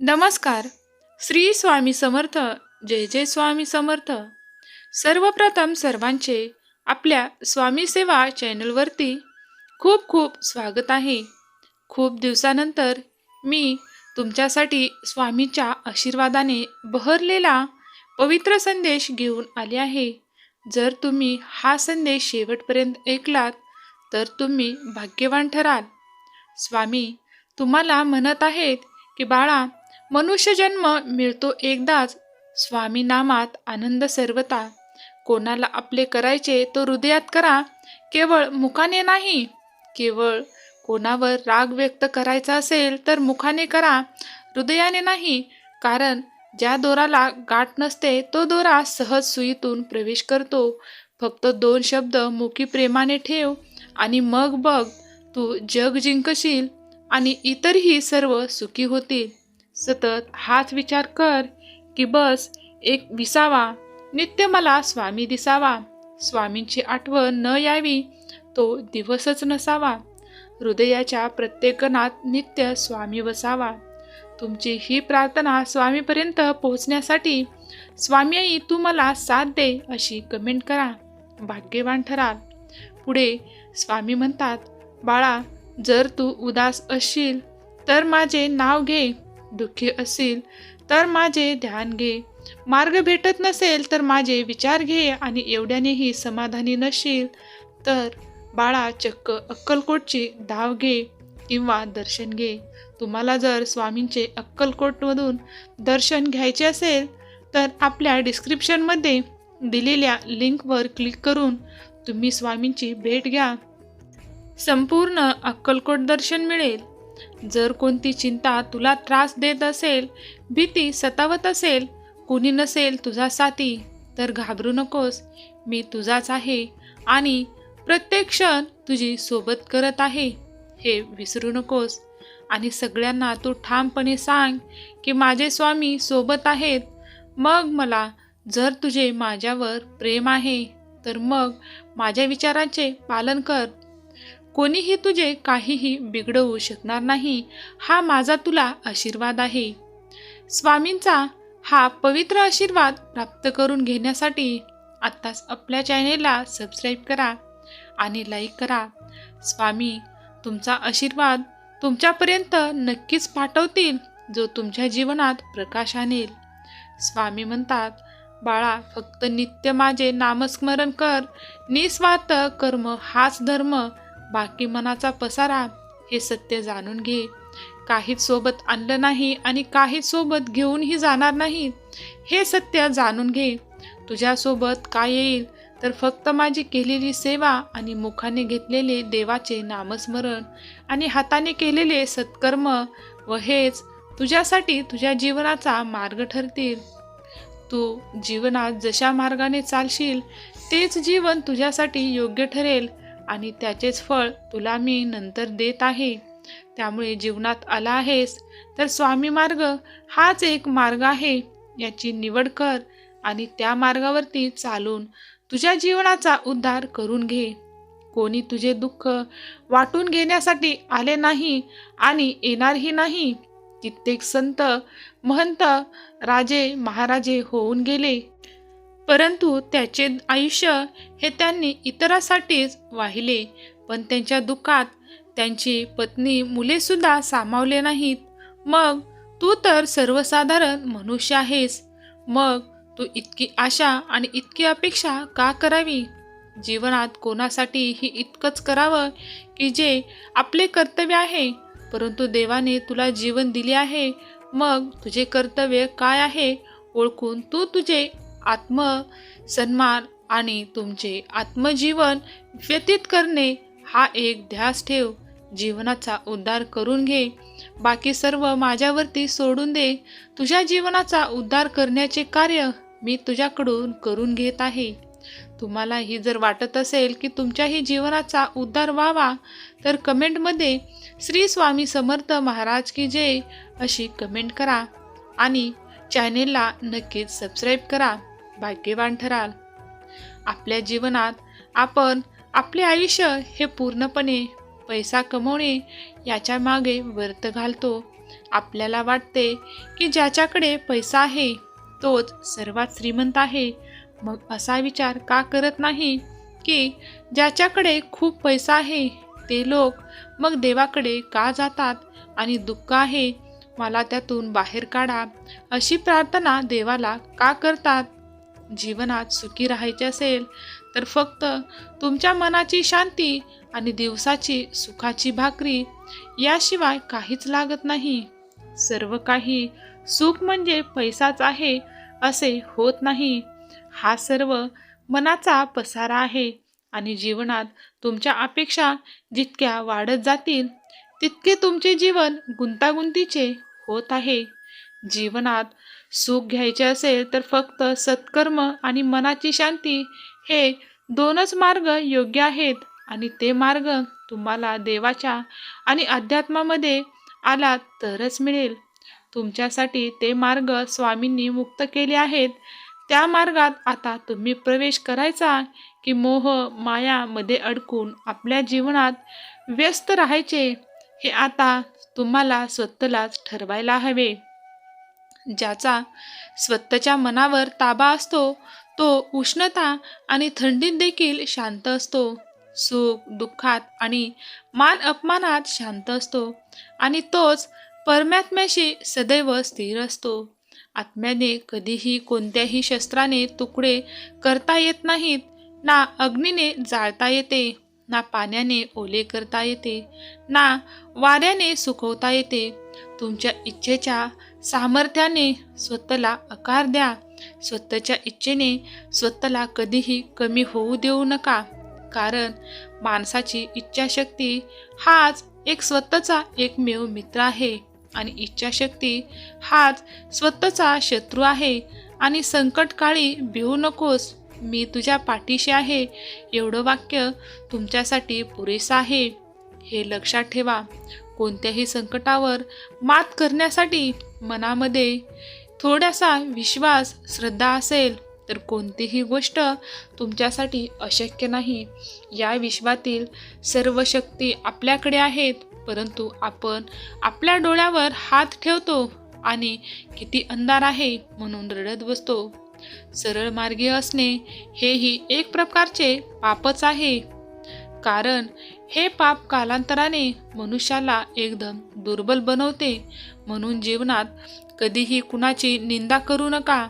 नमस्कार. श्री स्वामी समर्थ जय जय स्वामी समर्थ. सर्वप्रथम सर्वांचे आपल्या स्वामी सेवा चॅनलवरती खूप खूप स्वागत आहे. खूप दिवसानंतर मी तुमच्यासाठी स्वामीच्या आशीर्वादाने बहरलेला पवित्र संदेश घेऊन आले आहे. जर तुम्ही हा संदेश शेवटपर्यंत ऐकलात तर तुम्ही भाग्यवान ठराल. स्वामी तुम्हाला म्हणत आहेत की बाळा मनुष्य जन्म मिळतो एकदाच. स्वामी नामात आनंद सर्वता कोणाला आपले करायचे तो हृदयात करा. केवळ मुखाने नाही केवळ कोणावर राग व्यक्त करायचा असेल तर मुखाने करा. हृदयाने नाही कारण ज्या दोराला गाठ नसते तो दोरा सहज सुईतून प्रवेश करतो. फक्त दोन शब्द मुखी प्रेमाने ठेव आणि मग बघ तू जग जिंकशील आणि इतरही सर्व सुखी होतील. सतत हाच विचार कर की बस एक विसावा नित्य मला स्वामी दिसावा. स्वामींची आठवण न यावी तो दिवसच नसावा. हृदयाच्या प्रत्येक कणात नित्य स्वामी वसावा. तुमची ही प्रार्थना स्वामीपर्यंत पोहोचण्यासाठी स्वामी आई तू मला साथ दे अशी कमेंट करा. भाग्यवान ठराल. पुढे स्वामी म्हणतात बाळा जर तू उदास असशील तर माझे नाव घे. दुःखी असेल तर माझे ध्यान घे. मार्ग भेटत नसेल तर माझे विचार घे आणि एवढ्यानेही समाधानी नशील तर बाळा चक्क अक्कलकोटची धाव घे किंवा दर्शन घे. तुम्हाला जर स्वामींचे अक्कलकोटमधून दर्शन घ्यायचे असेल तर आपल्या डिस्क्रिप्शनमध्ये दिलेल्या लिंकवर क्लिक करून तुम्ही स्वामींची भेट घ्या. संपूर्ण अक्कलकोट दर्शन मिळेल. जर कोणती चिंता तुला त्रास देत असेल भीती सतावत असेल कोणी नसेल तुझा साथी तर घाबरू नकोस. मी तुझाच आहे आणि प्रत्येक क्षण तुझी सोबत करत आहे. हे विसरू नकोस. आणि सगळ्यांना तू ठामपणे सांग की माझे स्वामी सोबत आहेत. मग मला जर तुझे माझ्यावर प्रेम आहे तर मग माझ्या विचारांचे पालन कर. कोणीही तुझे काहीही बिघडवू शकणार नाही हा माझा तुला आशीर्वाद आहे. स्वामींचा हा पवित्र आशीर्वाद प्राप्त करून घेण्यासाठी आत्ताच आपल्या चॅनेलला सबस्क्राईब करा आणि लाईक करा. स्वामी तुमचा आशीर्वाद तुमच्यापर्यंत नक्कीच पाठवतील जो तुमच्या जीवनात प्रकाश आणेल. स्वामी म्हणतात बाळा फक्त नित्य माझे नामस्मरण कर. निस्वार्थ कर्म हाच धर्म बाकी मनाचा पसारा हे सत्य जाणून घे. काहीच सोबत आणलं नाही आणि काहीच सोबत घेऊनही जाणार नाही. हे सत्य जाणून घे. तुझ्यासोबत काय येईल? तर फक्त माझी केलेली सेवा आणि मुखाने घेतलेले देवाचे नामस्मरण आणि हाताने केलेले सत्कर्म व हेच तुझ्यासाठी तुझ्या जीवनाचा मार्ग ठरतील. तू जीवनात जशा मार्गाने चालशील तेच जीवन तुझ्यासाठी योग्य ठरेल. आणि त्याचेच फळ तुला मी नंतर देत आहे. त्यामुळे जीवनात आला आहेस तर स्वामी मार्ग हाच एक मार्ग आहे. याची निवड कर आणि त्या मार्गावरती चालून तुझ्या जीवनाचा उद्धार करून घे. कोणी तुझे दुःख वाटून घेण्यासाठी आले नाही आणि येणारही नाही कित्येक संत महंत राजे महाराजे होऊन गेले. परंतु त्याचे आयुष्य हे त्यांनी इतरासाठीच वाहिले. पण त्यांच्या दुःखात त्यांची पत्नी मुलेसुद्धा सामावले नाहीत. मग तू तर सर्वसाधारण मनुष्य आहेस. मग तू इतकी आशा आणि इतकी अपेक्षा का करावी? जीवनात कोणासाठी ही इतकंच करावं की जे आपले कर्तव्य आहे? परंतु देवाने तुला जीवन दिले आहे. मग तुझे कर्तव्य काय आहे? ओळखून तू तुझे आत्म सन्मान आणि तुमचे आत्मजीवन व्यतीत करणे हा एक ध्यास ठेव. जीवनाचा उद्धार करून घे. बाकी सर्व माझ्यावरती सोडून दे. तुझ्या जीवनाचा उद्धार करण्याचे कार्य मी तुझ्याकडून करून घेत आहे. तुम्हालाही जर वाटत असेल की तुमच्याही जीवनाचा उद्धार व्हावा तर कमेंटमध्ये श्री स्वामी समर्थ महाराज की जय अशी कमेंट करा आणि चॅनेलला नक्कीच सबस्क्राईब करा. भाग्यवान ठराल आपल्या जीवनात आपण आपले आयुष्य हे पूर्णपणे पैसा कमवणे याच्या मागे व्यर्थ घालतो. आपल्याला वाटते की ज्याच्याकडे पैसा आहे तोच सर्वात श्रीमंत आहे. मग असा विचार का करत नाही की ज्याच्याकडे खूप पैसा आहे ते लोक मग देवाकडे का जातात आणि दुःख आहे? मला त्यातून बाहेर काढा. अशी प्रार्थना देवाला का करतात? जीवनात सुखी राहायचे असेल तर फक्त तुमच्या मनाची शांती आणि दिवसाची सुखाची भाकरी याशिवाय काहीच लागत नाही. सर्व काही सुख म्हणजे पैसाच आहे असे होत नाही. हा सर्व मनाचा पसारा आहे आणि जीवनात तुमच्या अपेक्षा जितक्या वाढत जातील तितके तुमचे जीवन गुंतागुंतीचे होत आहे. जीवनात सुख घ्यायचे असेल तर फक्त सत्कर्म आणि मनाची शांती हे दोनच मार्ग योग्य आहेत. आणि ते मार्ग तुम्हाला देवाच्या आणि अध्यात्मामध्ये आलात तरच मिळेल. तुमच्यासाठी ते मार्ग स्वामींनी मुक्त केले आहेत. त्या मार्गात आता तुम्ही प्रवेश करायचा की मोह मायामध्ये अडकून आपल्या जीवनात व्यस्त राहायचे हे आता तुम्हाला स्वतःलाच ठरवायला हवे. ज्याचा स्वतःच्या मनावर ताबा असतो तो उष्णता आणि थंडीत देखील शांत असतो. सुख दुःखात आणि मान अपमानात शांत असतो आणि तोच परमात्म्याशी सदैव स्थिर असतो. आत्म्याने कधीही कोणत्याही शस्त्राने तुकडे करता येत नाहीत ना अग्नीने जाळता येते. ना पाण्याने ओले करता येते ना वाऱ्याने सुकवता येते. तुमच्या इच्छेच्या सामर्थ्याने स्वतःला आकार द्या. स्वतःच्या इच्छेने स्वतःला कधीही कमी होऊ देऊ नका. कारण माणसाची इच्छाशक्ती हाच एक स्वतःचा एकमेव मित्र आहे आणि इच्छाशक्ती हाच स्वतःचा शत्रू आहे. आणि संकटकाळी भिवू नकोस. मी तुझ्या पाठीशी आहे. एवढं वाक्य तुमच्यासाठी पुरेसं आहे. हे लक्षात ठेवा. कोणत्याही संकटावर मात करण्यासाठी मनामध्ये थोडासा विश्वास श्रद्धा असेल तर कोणतीही गोष्ट तुमच्यासाठी अशक्य नाही. या विश्वातील सर्व शक्ती आपल्याकडे आहेत परंतु आपण आपल्या डोळ्यावर हात ठेवतो आणि किती अंधार आहे म्हणून रडत बसतो. सरळ मार्गी असणे हेही एक प्रकारचे पापच आहे. कारण हे पाप कालांतराने मनुष्याला एकदम दुर्बल बनवते. म्हणून जीवनात कधीही कुणाची निंदा करू नका.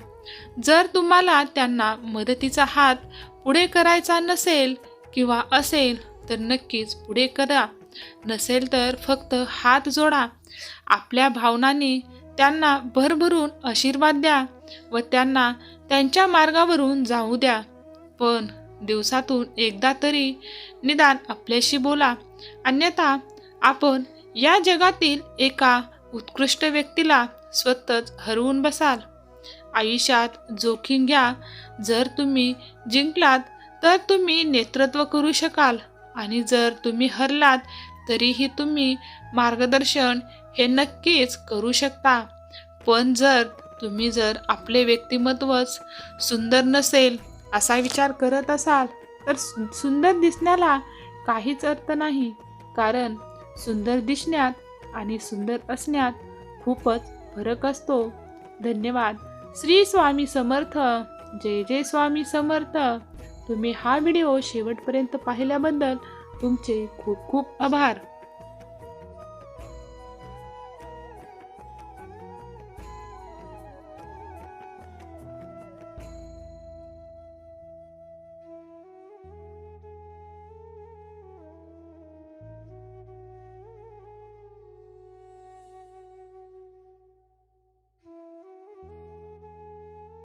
जर तुम्हाला त्यांना मदतीचा हात पुढे करायचा नसेल किंवा असेल तर नक्कीच पुढे करा. नसेल तर फक्त हात जोडा. आपल्या भावनांनी त्यांना भरभरून आशीर्वाद द्या व त्यांना त्यांच्या मार्गावरून जाऊ द्या. पण दिवसातून एकदा तरी निदान आपल्याशी बोला. अन्यथा आपण या जगातील एका उत्कृष्ट व्यक्तीला स्वतःच हरवून बसाल. आयुष्यात जोखीम घ्या. जर तुम्ही जिंकलात तर तुम्ही नेतृत्व करू शकाल. आणि जर तुम्ही हरलात तरीही तुम्ही मार्गदर्शन हे नक्कीच करू शकता. पण जर तुम्ही जर आपले व्यक्तिमत्वच सुंदर नसेल असा विचार करत असाल तर सु- सुंदर दिसण्याला काहीच अर्थ नाही. कारण सुंदर दिसण्यात आणि सुंदर असण्यात खूपच फरक असतो. धन्यवाद. श्री स्वामी समर्थ. जय जय स्वामी समर्थ. तुम्ही हा व्हिडिओ शेवटपर्यंत पाहिल्याबद्दल तुमचे खूप खूप आभार.